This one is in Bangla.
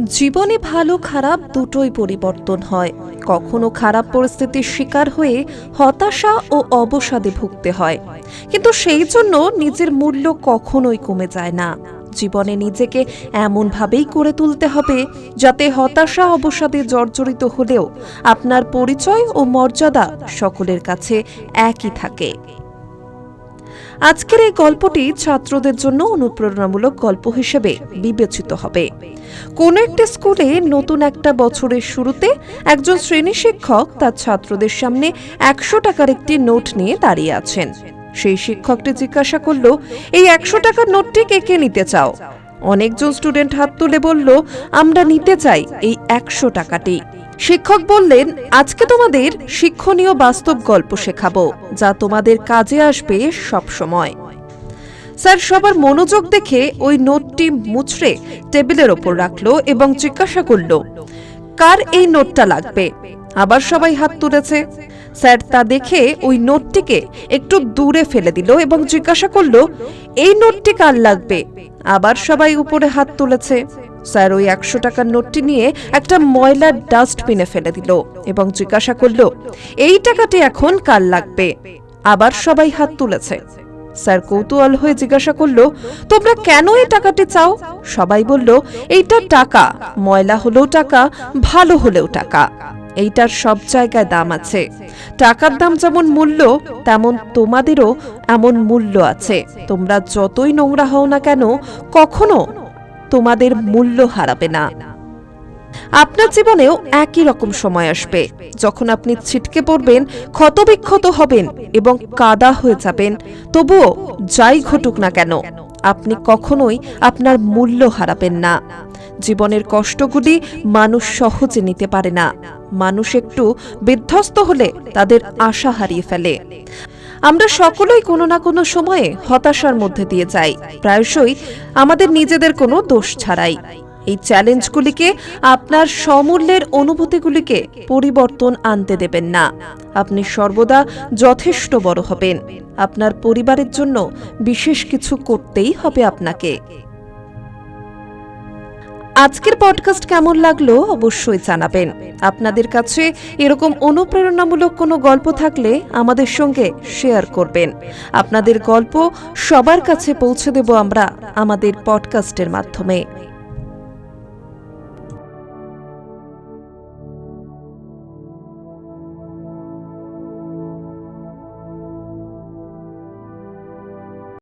জীবনে ভালো খারাপ দুটোই পরিবর্তন হয়। কখনো খারাপ পরিস্থিতির শিকার হয়ে হতাশা ও অবসাদে ভুগতে হয়। কিন্তু সেই জন্য নিজের মূল্য কখনোই কমে যায় না। জীবনে নিজেকে এমনভাবেই করে তুলতে হবে, যাতে হতাশা, অবসাদে জর্জরিত হলেও আপনার পরিচয় ও মর্যাদা সকলের কাছে একই থাকে। আজকের এই গল্পটি ছাত্রদের জন্য অনুপ্রেরণামূলক গল্প হিসেবে বিবেচিত হবে। কোন একটা স্কুলে নতুন একটা বছরের শুরুতে একজন শ্রেণি শিক্ষক তার ছাত্রদের সামনে একশো টাকার একটি নোট নিয়ে দাঁড়িয়ে আছেন। সেই শিক্ষকটি জিজ্ঞাসা করল, এই একশো টাকার নোটটি কে কে নিতে চাও? অনেকজন স্টুডেন্ট হাত তুলে বলল, আমরা নিতে চাই এই একশো টাকাটি। শিক্ষক বললেন, আজকে তোমাদের শিক্ষণীয় বাস্তব গল্প শেখাবো, যা তোমাদের কাজে আসবে সব সময়। স্যার, সবার মনোযোগ দেখে ওই নোটটি মুচড়ে টেবিলের ওপর রাখল এবং জিজ্ঞাসা করল, কার এই নোটটা লাগবে? আবার সবাই হাত তুলেছে। স্যার তা দেখে ওই নোটটিকে একটু দূরে ফেলে দিল এবং জিজ্ঞাসা করল, এই নোটটি কার লাগবে? আবার সবাই উপরে হাত তুলেছে। স্যার ওই একশো টাকার নোটটি নিয়ে একটা ময়লার ডাস্টবিনে ফেলে দিল এবং জিজ্ঞাসা করল, এই টাকাটি এখন কার লাগবে? আবার সবাই হাত তুলেছে। স্যার কৌতূহল হয়ে জিজ্ঞাসা করল, তোমরা কেন এই টাকাটি চাও? সবাই বলল, এইটা টাকা। ময়লা হলেও টাকা, ভালো হলেও টাকা। এইটার সব জায়গায় দাম আছে। টাকার দাম যেমন মূল্য, তেমন তোমাদেরও এমন মূল্য আছে। তোমরা যতই নোংরা হও না কেন, কখনো তোমাদের মূল্য হারাবে না। আপনার জীবনেও একই রকম সময় আসবে। যখন আপনি ছিটকে পড়বেন, ক্ষতবিক্ষত হবেন এবং কাদা হয়ে যাবেন, তবুও যাই ঘটুক না কেন আপনি কখনোই আপনার মূল্য হারাবেন না। জীবনের কষ্টগুলি মানুষ সহজে নিতে পারে না। মানুষ একটু বিধ্বস্ত হলে তাদের আশা হারিয়ে ফেলে। আমরা সকলেই কোনো না কোনো সময়ে হতাশার মধ্যে দিয়ে যাই। প্রায়শই আমাদের নিজেদের কোনো দোষ ছাড়াই। এই চ্যালেঞ্জগুলিকে আপনার সমূল্যের অনুভূতিগুলিকে পরিবর্তন আনতে দেবেন না। আপনি সর্বদা যথেষ্ট বড় হবেন। আপনার পরিবারের জন্য বিশেষ কিছু করতেই হবে আপনাকে। আজকের পডকাস্ট কেমন লাগল অবশ্যই জানাবেন। আপনাদের কাছে এরকম অনুপ্রেরণামূলক কোনো গল্প থাকলে আমাদের সঙ্গে শেয়ার করবেন। আপনাদের গল্প সবার কাছে পৌঁছে দেব আমরা আমাদের পডকাস্টের মাধ্যমে।